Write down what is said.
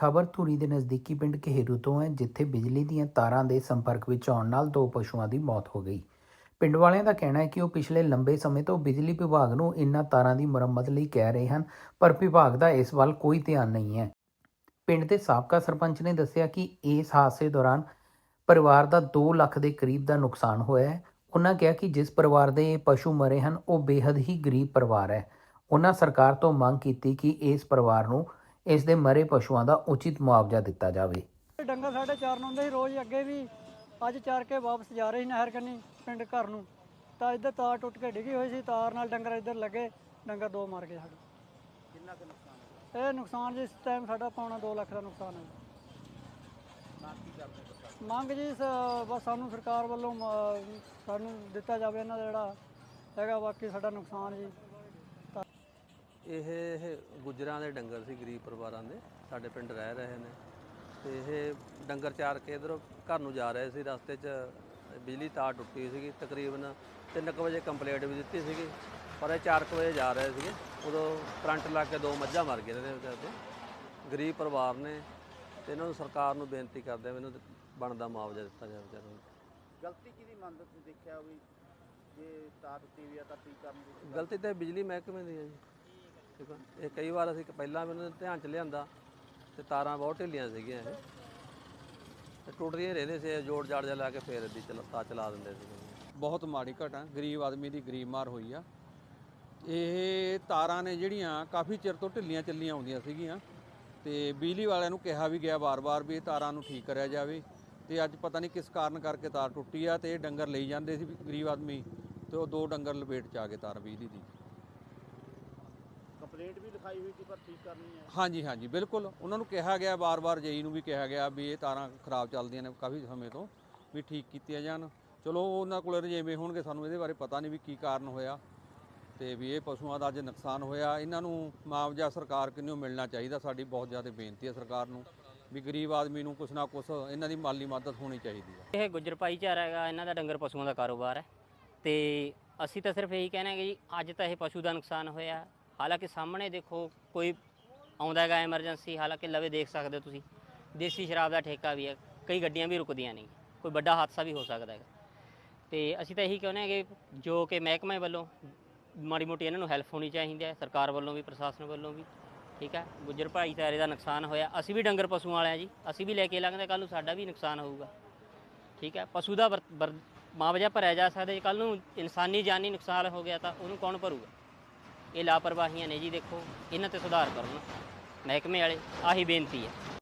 ਖਬਰ ਧੂਰੀ ਦੇ ਨਜ਼ਦੀਕੀ ਪਿੰਡ ਕਹੇਰੂ ਤੋਂ ਹੈ, ਜਿੱਥੇ ਬਿਜਲੀ ਦੀਆਂ ਤਾਰਾਂ ਦੇ ਸੰਪਰਕ ਵਿੱਚ ਆਉਣ ਨਾਲ ਦੋ ਪਸ਼ੂਆਂ ਦੀ ਮੌਤ ਹੋ ਗਈ। ਪਿੰਡ ਵਾਲਿਆਂ ਦਾ ਕਹਿਣਾ ਹੈ ਕਿ ਉਹ ਪਿਛਲੇ ਲੰਬੇ ਸਮੇਂ ਤੋਂ ਬਿਜਲੀ ਵਿਭਾਗ ਨੂੰ ਇਨ੍ਹਾਂ ਤਾਰਾਂ ਦੀ ਮੁਰੰਮਤ ਲਈ ਕਹਿ ਰਹੇ ਹਨ, ਪਰ ਵਿਭਾਗ ਦਾ ਇਸ ਵੱਲ ਕੋਈ ਧਿਆਨ ਨਹੀਂ ਹੈ। ਪਿੰਡ ਦੇ ਸਾਬਕਾ ਸਰਪੰਚ ਨੇ ਦੱਸਿਆ ਕਿ ਇਸ ਹਾਦਸੇ ਦੌਰਾਨ ਪਰਿਵਾਰ ਦਾ 2 ਲੱਖ ਦੇ ਕਰੀਬ ਦਾ ਨੁਕਸਾਨ ਹੋਇਆ ਹੈ। ਉਹਨਾਂ ਕਿਹਾ ਕਿ ਜਿਸ ਪਰਿਵਾਰ ਦੇ ਇਹ ਪਸ਼ੂ ਮਰੇ ਹਨ, ਉਹ ਬੇहद ਹੀ ਗਰੀਬ ਪਰਿਵਾਰ ਹੈ। ਉਹਨਾਂ ਸਰਕਾਰ ਤੋਂ ਮੰਗ ਕੀਤੀ ਕਿ ਇਸ ਪਰਿਵਾਰ ਨੂੰ ਇਸ ਦੇ ਮਰੇ ਪਸ਼ੂਆਂ ਦਾ ਉਚਿਤ ਮੁਆਵਜ਼ਾ ਦਿੱਤਾ ਜਾਵੇ। ਡੰਗਰ ਸਾਡੇ ਚਾਰਨ ਆਉਂਦੇ ਸੀ ਰੋਜ਼ ਅੱਗੇ ਵੀ ਅੱਜ ਚਾਰ ਕੇ ਵਾਪਸ ਜਾ ਰਹੇ ਸੀ ਨਹਿਰ ਕੰਨੀ ਪਿੰਡ ਘਰ ਨੂੰ। ਤਾਂ ਇੱਧਰ ਤਾਰ ਟੁੱਟ ਕੇ ਡਿੱਗੀ ਹੋਈ ਸੀ ਤਾਰ ਨਾਲ ਡੰਗਰ ਇੱਧਰ ਲੱਗੇ ਡੰਗਰ ਦੋ ਮਰ ਗਏ ਸਾਡੇ। ਕਿੰਨਾ ਕੁ ਨੁਕਸਾਨ ਇਹ ਨੁਕਸਾਨ ਜੀ ਇਸ ਟਾਈਮ ਸਾਡਾ ਪੌਣਾ 2 ਲੱਖ ਦਾ ਨੁਕਸਾਨ ਹੈ। ਮੰਗ ਜੀ ਸ- ਬਸ ਸਾਨੂੰ ਸਰਕਾਰ ਵੱਲੋਂ ਸਾਨੂੰ ਦਿੱਤਾ ਜਾਵੇ ਇਹਨਾਂ ਦਾ ਜਿਹੜਾ ਹੈਗਾ ਬਾਕੀ ਸਾਡਾ ਨੁਕਸਾਨ ਜੀ। ਇਹ ਇਹ ਗੁੱਜਰਾਂ ਦੇ ਡੰਗਰ ਸੀ ਗਰੀਬ ਪਰਿਵਾਰਾਂ ਦੇ ਸਾਡੇ ਪਿੰਡ ਰਹਿ ਰਹੇ ਨੇ। ਤੇ ਇਹ ਡੰਗਰ ਚਾਰ ਕੇ ਇਧਰੋਂ ਘਰ ਨੂੰ ਜਾ ਰਹੇ ਸੀ ਰਸਤੇ 'ਚ ਬਿਜਲੀ ਤਾਰ ਟੁੱਟੀ ਸੀਗੀ ਤਕਰੀਬਨ 3:00 ਵਜੇ ਕੰਪਲੇਂਟ ਵੀ ਦਿੱਤੀ ਸੀਗੀ ਪਰ ਇਹ 4:00 ਵਜੇ ਜਾ ਰਹੇ ਸੀਗੇ। ਉਦੋਂ ਕਰੰਟ ਲੱਗ ਕੇ ਦੋ ਮੱਝਾਂ ਮਰ ਗਈਆਂ ਨੇ ਵਿਚਾਰੇ ਦੇ ਗਰੀਬ ਪਰਿਵਾਰ ਨੇ ਤੇ ਇਹਨਾਂ ਨੂੰ ਸਰਕਾਰ ਨੂੰ ਬੇਨਤੀ ਕਰਦੇ ਮੈਨੂੰ ਬਣਦਾ ਮੁਆਵਜ਼ਾ ਦਿੱਤਾ ਜਾਵੇ ਵਿਚਾਰਿਆਂ ਨੂੰ। ਗਲਤੀ ਕਿਹਦੀ ਮੰਨਦੇ ਤੁਸੀਂ ਦੇਖਿਆ ਵੀ ਜੇ ਤਾਰ ਟੁੱਟੀ ਵੀ ਆ ਤਾਂ ਠੀਕ ਕਰਨ ਦੀ? ਗਲਤੀ ਤਾਂ ਬਿਜਲੀ ਮਹਿਕਮੇ ਦੀ ਹੈ ਜੀ। ਠੀਕ ਆ। ਇਹ ਕਈ ਵਾਰ ਅਸੀਂ ਪਹਿਲਾਂ ਵੀ ਉਹਨਾਂ ਦੇ ਧਿਆਨ ਚ ਲਿਆਂਦਾ ਤੇ ਤਾਰਾਂ ਬਹੁਤ ਢਿੱਲੀਆਂ ਸੀਗੀਆਂ ਇਹ। ਤੇ ਟੁੱਟਦੀਆਂ ਰਹਿੰਦੇ ਸੀ ਜੋੜ ਜਾੜ ਜਾ ਲਾ ਕੇ ਫੇਰ ਦੀ ਚਲਾ ਚਲਾ ਦਿੰਦੇ ਸੀ ਬਹੁਤ ਮਾੜੀ ਘਟਨਾ, ਗਰੀਬ ਆਦਮੀ ਦੀ ਗਰੀਬ ਮਾਰ ਹੋਈ ਆ। ਇਹ ਤਾਰਾਂ ਨੇ ਜਿਹੜੀਆਂ ਕਾਫੀ ਚਿਰ ਤੋਂ ਢਿੱਲੀਆਂ ਚੱਲੀਆਂ ਆਉਂਦੀਆਂ ਸੀਗੀਆਂ। ਤੇ ਬਿਜਲੀ ਵਾਲਿਆਂ ਨੂੰ ਕਿਹਾ ਵੀ ਗਿਆ ਵਾਰ-ਵਾਰ ਵੀ ਇਹ ਤਾਰਾਂ ਨੂੰ ਠੀਕ ਕਰਿਆ ਜਾਵੇ। ਤੇ ਅੱਜ ਪਤਾ ਨਹੀਂ ਕਿਸ ਕਾਰਨ ਕਰਕੇ ਤਾਰ ਟੁੱਟੀ ਆ ਤੇ ਇਹ ਡੰਗਰ ਲਈ ਜਾਂਦੇ ਸੀ ਗਰੀਬ ਆਦਮੀ ਤੇ ਉਹ ਦੋ ਡੰਗਰ ਲਪੇਟ ਚ ਆ ਗਏ ਤਾਰ ਬਿਜਲੀ ਦੀ। ਕੰਪਲੇਂਟ ਵੀ ਲਿਖਾਈ ਹੋਈ ਸੀ ਪਰ ਠੀਕ ਕਰਨੀ ਹੈ। ਹਾਂਜੀ ਹਾਂਜੀ ਬਿਲਕੁਲ। ਉਹਨਾਂ ਨੂੰ ਕਿਹਾ ਗਿਆ ਵਾਰ-ਵਾਰ ਜਈ ਨੂੰ ਵੀ ਕਿਹਾ ਗਿਆ ਵੀ ਇਹ ਤਾਰਾਂ ਖਰਾਬ ਚੱਲਦੀਆਂ ਨੇ ਕਾਫੀ ਸਮੇਂ ਤੋਂ ਵੀ ਠੀਕ ਕੀਤੀਆਂ ਜਾਣ। ਚਲੋ ਉਹਨਾਂ ਕੋਲ ਰਜੇਵੇਂ ਹੋਣਗੇ ਸਾਨੂੰ ਇਹਦੇ ਬਾਰੇ ਪਤਾ ਨਹੀਂ ਵੀ ਕੀ ਕਾਰਨ ਹੋਇਆ ਤੇ ਵੀ ਇਹ ਪਸ਼ੂਆਂ ਦਾ ਅੱਜ ਨੁਕਸਾਨ ਹੋਇਆ। ਇਹਨਾਂ ਨੂੰ ਮੁਆਵਜ਼ਾ ਸਰਕਾਰ ਕਿੰਨੋਂ ਮਿਲਣਾ ਚਾਹੀਦਾ ਸਾਡੀ ਬਹੁਤ ਜ਼ਿਆਦਾ ਬੇਨਤੀ ਹੈ ਸਰਕਾਰ ਨੂੰ ਵੀ ਗਰੀਬ ਆਦਮੀ ਨੂੰ ਕੁਛ ਨਾ ਕੁਛ ਇਹਨਾਂ ਦੀ ਮਾਲੀ ਮਦਦ ਹੋਣੀ ਚਾਹੀਦੀ ਹੈ। ਇਹ ਗੁੱਜਰ ਭਾਈਚਾਰਾ ਹੈਗਾ ਇਹਨਾਂ ਦਾ ਡੰਗਰ ਪਸ਼ੂਆਂ ਦਾ ਕਾਰੋਬਾਰ ਹੈ ਤੇ ਅਸੀਂ ਤਾਂ ਸਿਰਫ ਇਹੀ ਕਹਿਣਾ ਹੈ ਕਿ ਜੀ ਅੱਜ ਤਾਂ ਇਹ ਪਸ਼ੂ ਦਾ ਨੁਕਸਾਨ ਹੋਇਆ ਹਾਲਾਂਕਿ ਸਾਹਮਣੇ ਦੇਖੋ ਕੋਈ ਆਉਂਦਾ ਹੈਗਾ ਐਮਰਜੈਂਸੀ ਹਾਲਾਂਕਿ ਲਵੇ ਦੇਖ ਸਕਦੇ ਹੋ ਤੁਸੀਂ। ਦੇਸੀ ਸ਼ਰਾਬ ਦਾ ਠੇਕਾ ਵੀ ਹੈ, ਕਈ ਗੱਡੀਆਂ ਵੀ ਰੁਕਦੀਆਂ ਨਹੀਂ ਕੋਈ ਵੱਡਾ ਹਾਦਸਾ ਵੀ ਹੋ ਸਕਦਾ ਹੈਗਾ। ਤੇ ਅਸੀਂ ਤਾਂ ਇਹੀ ਕਹਿੰਦੇ ਹਾਂ ਕਿ ਜੋ ਕਿ ਮਹਿਕਮੇ ਵੱਲੋਂ ਮਾੜੀ ਮੋਟੀ ਇਹਨਾਂ ਨੂੰ ਹੈਲਪ ਹੋਣੀ ਚਾਹੀਦੀ ਹੈ, ਸਰਕਾਰ ਵੱਲੋਂ ਵੀ, ਪ੍ਰਸ਼ਾਸਨ ਵੱਲੋਂ ਵੀ, ਠੀਕ ਹੈ? ਗੁੱਜਰ ਭਾਈਚਾਰੇ ਦਾ ਨੁਕਸਾਨ ਹੋਇਆ। ਅਸੀਂ ਵੀ ਡੰਗਰ ਪਸ਼ੂਆਂ ਵਾਲਿਆਂ ਜੀ, ਅਸੀਂ ਵੀ ਲੈ ਕੇ ਲੰਘਦੇ ਕੱਲ ਨੂੰ ਸਾਡਾ ਵੀ ਨੁਕਸਾਨ ਹੋਊਗਾ। ਠੀਕ ਹੈ? ਪਸ਼ੂ ਦਾ ਵਰ- ਮੁਆਵਜ਼ਾ ਭਰਿਆ ਜਾ ਸਕਦਾ ਜੇ ਕੱਲ ਨੂੰ ਇਨਸਾਨੀ ਜਾਨੀ ਨੁਕਸਾਨ ਹੋ ਗਿਆ ਤਾਂ ਉਹਨੂੰ ਕੌਣ ਭਰੂਗਾ? ਇਹ ਲਾਪਰਵਾਹੀਆਂ ਨੇ ਜੀ ਦੇਖੋ, ਇਹਨਾਂ ਤੇ ਸੁਧਾਰ ਕਰੋ ਨਾ। ਮਹਿਕਮੇ ਵਾਲੇ, ਆਹੀ ਬੇਨਤੀ ਹੈ।